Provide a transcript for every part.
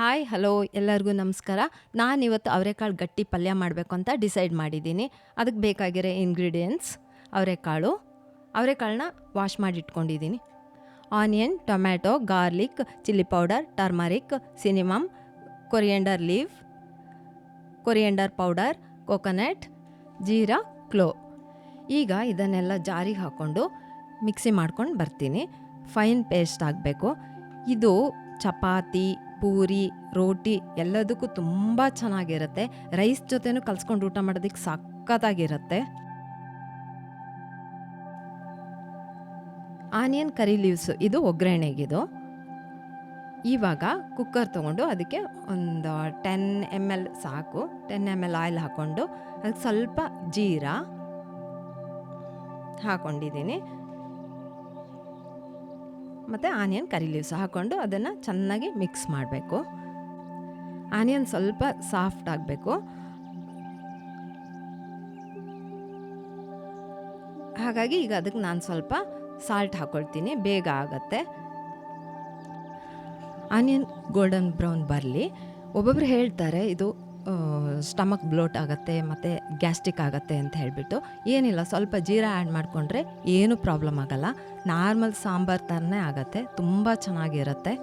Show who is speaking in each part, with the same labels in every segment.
Speaker 1: Hi hello ಎಲ್ಲರಿಗೂ ನಮಸ್ಕಾರ. ನಾನಿವತ್ತು ಅವರೆಕಾಳು ಗಟ್ಟಿ ಪಲ್ಯ ಮಾಡಬೇಕು ಅಂತ ಡಿಸೈಡ್ ಮಾಡಿದ್ದೀನಿ. ಅದಕ್ಕೆ ಬೇಕಾಗಿರೋ ಇಂಗ್ರೀಡಿಯೆಂಟ್ಸ್ ಅವರೆಕಾಳು. ಅವರೆಕಾಳನ್ನ wash ಮಾಡಿಟ್ಕೊಂಡಿದ್ದೀನಿ. Onion tomato garlic chilli powder turmeric cinnamon coriander leave coriander powder coconut jeera clove ಈಗ ಇದನ್ನೆಲ್ಲ ಜಾರಿಗೆ ಹಾಕ್ಕೊಂಡು ಮಿಕ್ಸಿ ಮಾಡ್ಕೊಂಡು ಬರ್ತೀನಿ. ಫೈನ್ ಪೇಸ್ಟ್ ಆಗಬೇಕು. ಇದು ಚಪಾತಿ ಪೂರಿ, ರೋಟಿ ಎಲ್ಲದಕ್ಕೂ ತುಂಬ ಚೆನ್ನಾಗಿರುತ್ತೆ. ರೈಸ್ ಜೊತೆನೂ ಕಲ್ಸ್ಕೊಂಡು ಊಟ ಮಾಡೋದಕ್ಕೆ ಸಖತ್ತಾಗಿರುತ್ತೆ. ಆನಿಯನ್ ಕರಿ ಲೀವ್ಸ್, ಇದು ಒಗ್ಗರಣೆಗಿದು. ಇವಾಗ ಕುಕ್ಕರ್ ತೊಗೊಂಡು ಅದಕ್ಕೆ ಒಂದು ಟೆನ್ ಎಂ ಎಲ್ ಸಾಕು. ಟೆನ್ ಎಂ ಎಲ್ ಆಯಿಲ್ ಹಾಕ್ಕೊಂಡು ಅದಕ್ಕೆ ಸ್ವಲ್ಪ ಜೀರಾ ಹಾಕ್ಕೊಂಡಿದ್ದೀನಿ ಮತ್ತು ಆನಿಯನ್ ಕರಿ ಲೀವ್ಸ್ ಹಾಕ್ಕೊಂಡು ಅದನ್ನು ಚೆನ್ನಾಗಿ ಮಿಕ್ಸ್ ಮಾಡಬೇಕು. ಆನಿಯನ್ ಸ್ವಲ್ಪ ಸಾಫ್ಟ್ ಆಗಬೇಕು. ಹಾಗಾಗಿ ಈಗ ಅದಕ್ಕೆ ನಾನು ಸ್ವಲ್ಪ ಸಾಲ್ಟ್ ಹಾಕ್ಕೊಳ್ತೀನಿ ಬೇಗ ಆಗತ್ತೆ. ಆನಿಯನ್ ಗೋಲ್ಡನ್ ಬ್ರೌನ್ ಬರಲಿ. ಒಬ್ಬೊಬ್ರು ಹೇಳ್ತಾರೆ, ಇದು ಸ್ಟಮಕ್ ಬ್ಲೋಟ್ ಆಗುತ್ತೆ, ಮತ್ತು ಗ್ಯಾಸ್ಟ್ರಿಕ್ ಆಗುತ್ತೆ ಅಂತ ಹೇಳಿಬಿಟ್ಟು ಏನಿಲ್ಲ, ಸ್ವಲ್ಪ ಜೀರಾ ಆ್ಯಡ್ ಮಾಡಿಕೊಂಡ್ರೆ ಏನೂ ಪ್ರಾಬ್ಲಮ್ ಆಗಲ್ಲ. ನಾರ್ಮಲ್ ಸಾಂಬಾರು ಥರನೇ ಆಗುತ್ತೆ, ತುಂಬ ಚೆನ್ನಾಗಿರುತ್ತೆ.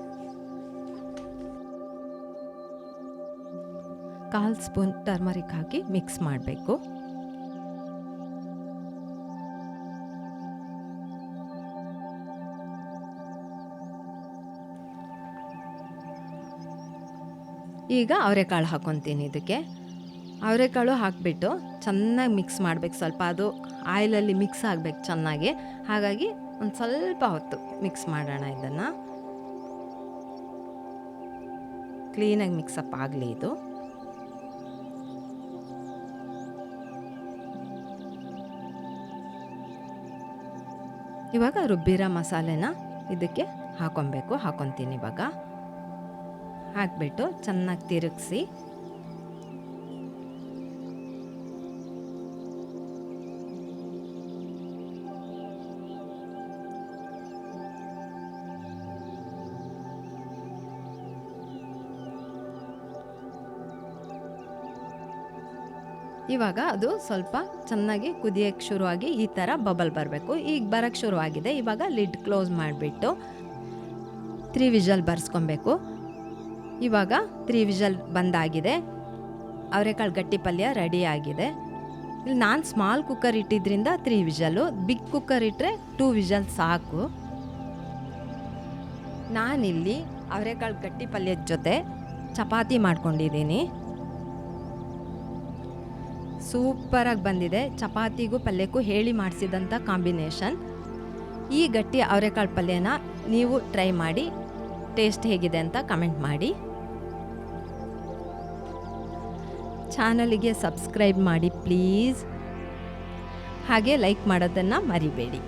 Speaker 1: ಕಾಲು ಸ್ಪೂನ್ ಟರ್ಮರಿಕ್ ಹಾಕಿ ಮಿಕ್ಸ್ ಮಾಡಬೇಕು. ಈಗ ಅವರೆಕಾಳು ಹಾಕ್ಕೊತೀನಿ ಇದಕ್ಕೆ. ಅವರೆಕಾಳು ಹಾಕಿಬಿಟ್ಟು ಚೆನ್ನಾಗಿ ಮಿಕ್ಸ್ ಮಾಡಬೇಕು. ಸ್ವಲ್ಪ ಅದು ಆಯಿಲಲ್ಲಿ ಮಿಕ್ಸ್ ಆಗಬೇಕು ಚೆನ್ನಾಗಿ. ಹಾಗಾಗಿ ಒಂದು ಸ್ವಲ್ಪ ಹೊತ್ತು ಮಿಕ್ಸ್ ಮಾಡೋಣ ಇದನ್ನು. ಕ್ಲೀನಾಗಿ ಮಿಕ್ಸಪ್ ಆಗಲಿ ಇದು. ಇವಾಗ ರುಬ್ಬಿರೋ ಮಸಾಲೆನ ಇದಕ್ಕೆ ಹಾಕೊಬೇಕು. ಹಾಕೊತೀನಿ ಇವಾಗ. ಹಾಕಿಬಿಟ್ಟು ಚೆನ್ನಾಗಿ ತಿರುಗಿಸಿ. ಇವಾಗ ಅದು ಸ್ವಲ್ಪ ಚೆನ್ನಾಗಿ ಕುದಿಯೋಕ್ಕೆ ಶುರುವಾಗಿ ಈ ಥರ ಬಬಲ್ ಬರಬೇಕು. ಈಗ ಬರೋಕ್ಕೆ ಶುರುವಾಗಿದೆ. ಇವಾಗ ಲಿಡ್ ಕ್ಲೋಸ್ ಮಾಡಿಬಿಟ್ಟು ತ್ರೀ ವಿಜಲ್ ಬರ್ಸ್ಕೊಬೇಕು. ಇವಾಗ ತ್ರೀ ವಿಷಲ್ ಬಂದಾಗಿದೆ. ಅವರೆಕಾಳು ಗಟ್ಟಿ ಪಲ್ಯ ರೆಡಿ ಆಗಿದೆ. ಇಲ್ಲಿ ನಾನು ಸ್ಮಾಲ್ ಕುಕ್ಕರ್ ಇಟ್ಟಿದ್ರಿಂದ ತ್ರೀ ವಿಷಲು ಬಿಗ್ ಕುಕ್ಕರ್ ಇಟ್ಟರೆ ಟೂ ವಿಷಲ್ ಸಾಕು. ನಾನಿಲ್ಲಿ ಅವರೆಕಾಳು ಗಟ್ಟಿ ಪಲ್ಯದ ಜೊತೆ ಚಪಾತಿ ಮಾಡ್ಕೊಂಡಿದ್ದೀನಿ. ಸೂಪರಾಗಿ ಬಂದಿದೆ. ಚಪಾತಿಗೂ ಪಲ್ಯಕ್ಕೂ ಹೇಳಿ ಮಾಡಿಸಿದಂಥ ಕಾಂಬಿನೇಷನ್. ಈ ಗಟ್ಟಿ ಅವರೆಕಾಳು ಪಲ್ಯನ ನೀವು ಟ್ರೈ ಮಾಡಿ ಟೇಸ್ಟ್ ಹೇಗಿದೆ ಅಂತ ಕಮೆಂಟ್ ಮಾಡಿ. ಚಾನಲಿಗೆ ಸಬ್ಸ್ಕ್ರೈಬ್ ಮಾಡಿ ಪ್ಲೀಸ್. ಹಾಗೆ ಲೈಕ್ ಮಾಡೋದನ್ನು ಮರಿಬೇಡಿ.